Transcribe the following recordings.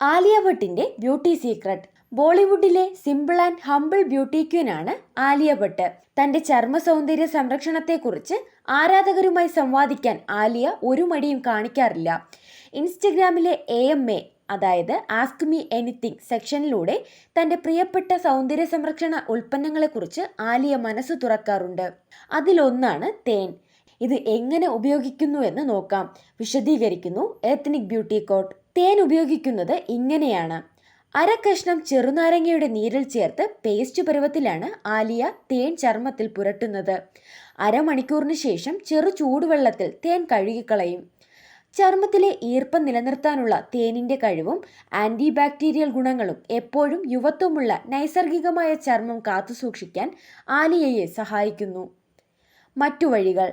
ആലിയ ഭട്ടിന്റെ beauty secret. ബോളിവുഡിലെ simple and humble beauty ക്വീനാണ് ആലിയ ഭട്ട്. തന്റെ ചർമ്മ സൗന്ദര്യ സംരക്ഷണത്തെക്കുറിച്ച് ആരാധകരുമായി സംവാദിക്കാൻ ആലിയ ഒരു മടിയും കാണിക്കാറില്ല. ഇൻസ്റ്റഗ്രാമിലെ എ എം എ അതായത് ആസ്ക് മീ എനിത്തിങ് സെക്ഷനിലൂടെ തന്റെ പ്രിയപ്പെട്ട സൗന്ദര്യ സംരക്ഷണ ഉൽപ്പന്നങ്ങളെക്കുറിച്ച് ആലിയ മനസ്സ് തുറക്കാറുണ്ട്. അതിലൊന്നാണ് തേൻ. ഇത് എങ്ങനെ ഉപയോഗിക്കുന്നു എന്ന് നോക്കാം. വിശദീകരിക്കുന്നു എത്നിക് ബ്യൂട്ടി കോട്ട്. തേൻ ഉപയോഗിക്കുന്നത് ഇങ്ങനെയാണ്. അര കഷ്ണം ചെറുനാരങ്ങയുടെ നീരിൽ ചേർത്ത് പേസ്റ്റ് പരുവത്തിലാണ് ആലിയ തേൻ ചർമ്മത്തിൽ പുരട്ടുന്നത്. അരമണിക്കൂറിന് ശേഷം ചെറു ചൂടുവെള്ളത്തിൽ തേൻ കഴുകിക്കളയും. ചർമ്മത്തിലെ ഈർപ്പം നിലനിർത്താനുള്ള തേനിന്റെ കഴിവും ആന്റി ബാക്ടീരിയൽ ഗുണങ്ങളും എപ്പോഴും യുവത്വമുള്ള നൈസർഗികമായ ചർമ്മം കാത്തുസൂക്ഷിക്കാൻ ആലിയയെ സഹായിക്കുന്നു. മറ്റു വഴികൾ.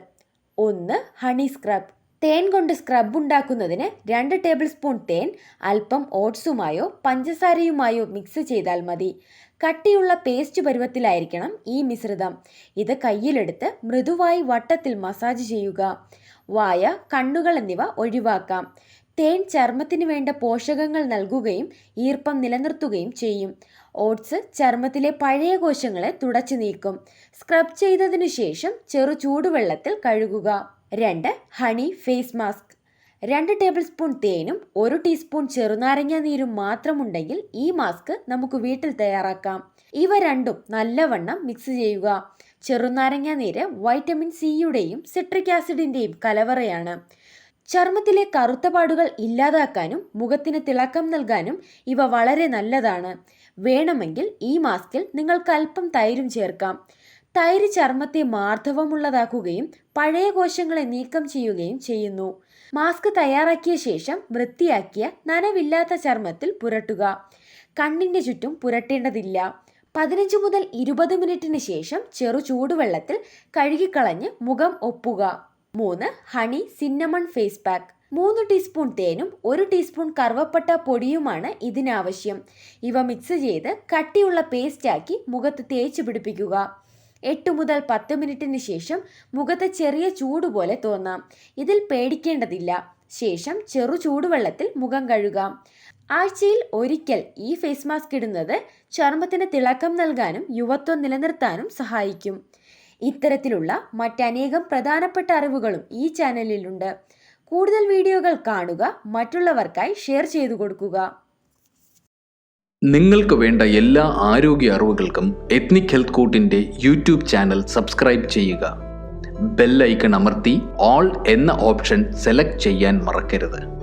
ഒന്ന് ഹണി സ്ക്രബ്. തേൻ കൊണ്ട് സ്ക്രബ് ഉണ്ടാക്കുന്നതിന് രണ്ട് ടേബിൾ സ്പൂൺ തേൻ അല്പം ഓട്സുമായോ പഞ്ചസാരയുമായോ മിക്സ് ചെയ്താൽ മതി. കട്ടിയുള്ള പേസ്റ്റ് പരുവത്തിലായിരിക്കണം ഈ മിശ്രിതം. ഇത് കയ്യിലെടുത്ത് മൃദുവായി വട്ടത്തിൽ മസാജ് ചെയ്യുക. വായ കണ്ണുകൾ എന്നിവ ഒഴിവാക്കാം. തേൻ ചർമ്മത്തിന് വേണ്ട പോഷകങ്ങൾ നൽകുകയും ഈർപ്പം നിലനിർത്തുകയും ചെയ്യും. ഓട്സ് ചർമ്മത്തിലെ പഴയ കോശങ്ങളെ തുടച്ചു നീക്കും. സ്ക്രബ് ചെയ്തതിനു ശേഷം ചെറു ചൂടുവെള്ളത്തിൽ കഴുകുക. രണ്ട് ഹണി ഫേസ് മാസ്ക്. രണ്ട് ടേബിൾ സ്പൂൺ തേനും ഒരു ടീസ്പൂൺ ചെറുനാരങ്ങ നീരും മാത്രമുണ്ടെങ്കിൽ ഈ മാസ്ക് നമുക്ക് വീട്ടിൽ തയ്യാറാക്കാം. ഇവ രണ്ടും നല്ലവണ്ണം മിക്സ് ചെയ്യുക. ചെറുനാരങ്ങ നീര് വൈറ്റമിൻ സിയുടെയും സിട്രിക് ആസിഡിന്റെയും കലവറയാണ്. ചർമ്മത്തിലെ കറുത്ത പാടുകൾ ഇല്ലാതാക്കാനും മുഖത്തിന് തിളക്കം നൽകാനും ഇവ വളരെ നല്ലതാണ്. വേണമെങ്കിൽ ഈ മാസ്കിൽ നിങ്ങൾക്ക് അല്പം തൈരും ചേർക്കാം. തൈര് ചർമ്മത്തെ മാർദ്ദവമുള്ളതാക്കുകയും പഴയ കോശങ്ങളെ നീക്കം ചെയ്യുകയും ചെയ്യുന്നു. മാസ്ക് തയ്യാറാക്കിയ ശേഷം വൃത്തിയാക്കിയ നനവില്ലാത്ത ചർമ്മത്തിൽ പുരട്ടുക. കണ്ണിന്റെ ചുറ്റും പുരട്ടേണ്ടതില്ല. പതിനഞ്ച് മുതൽ ഇരുപത് മിനിറ്റിന് ശേഷം ചെറു ചൂടുവെള്ളത്തിൽ കഴുകിക്കളഞ്ഞ് മുഖം ഒപ്പുക. മൂന്ന് ഹണി സിന്നമൺ ഫേസ് പാക്ക്. മൂന്ന് ടീസ്പൂൺ തേനും ഒരു ടീസ്പൂൺ കറുവപ്പട്ട പൊടിയുമാണ് ഇതിനാവശ്യം. ഇവ മിക്സ് ചെയ്ത് കട്ടിയുള്ള പേസ്റ്റാക്കി മുഖത്ത് തേച്ച് പിടിപ്പിക്കുക. എട്ട് മുതൽ പത്ത് മിനിറ്റിന് ശേഷം മുഖത്ത് ചെറിയ ചൂട് പോലെ തോന്നാം. ഇതിൽ പേടിക്കേണ്ടതില്ല. ശേഷം ചെറു ചൂടുവെള്ളത്തിൽ മുഖം കഴുകാം. ആഴ്ചയിൽ ഒരിക്കൽ ഈ ഫേസ് മാസ്ക് ഇടുന്നത് ചർമ്മത്തിന് തിളക്കം നൽകാനും യുവത്വം നിലനിർത്താനും സഹായിക്കും. ഇത്തരത്തിലുള്ള മറ്റനേകം പ്രധാനപ്പെട്ട അറിവുകളും ഈ ചാനലിലുണ്ട്. കൂടുതൽ വീഡിയോകൾ കാണുക മറ്റുള്ളവർക്കായി ഷെയർ ചെയ്തു കൊടുക്കുക. നിങ്ങൾക്ക് വേണ്ട എല്ലാ ആരോഗ്യ അറിവുകൾക്കും എത്നിക് ഹെൽത്ത് കോട്ടിന്റെ യൂട്യൂബ് ചാനൽ സബ്സ്ക്രൈബ് ചെയ്യുക. ബെൽ ഐക്കൺ അമർത്തി ഓൾ എന്ന ഓപ്ഷൻ സെലക്ട് ചെയ്യാൻ മറക്കരുത്.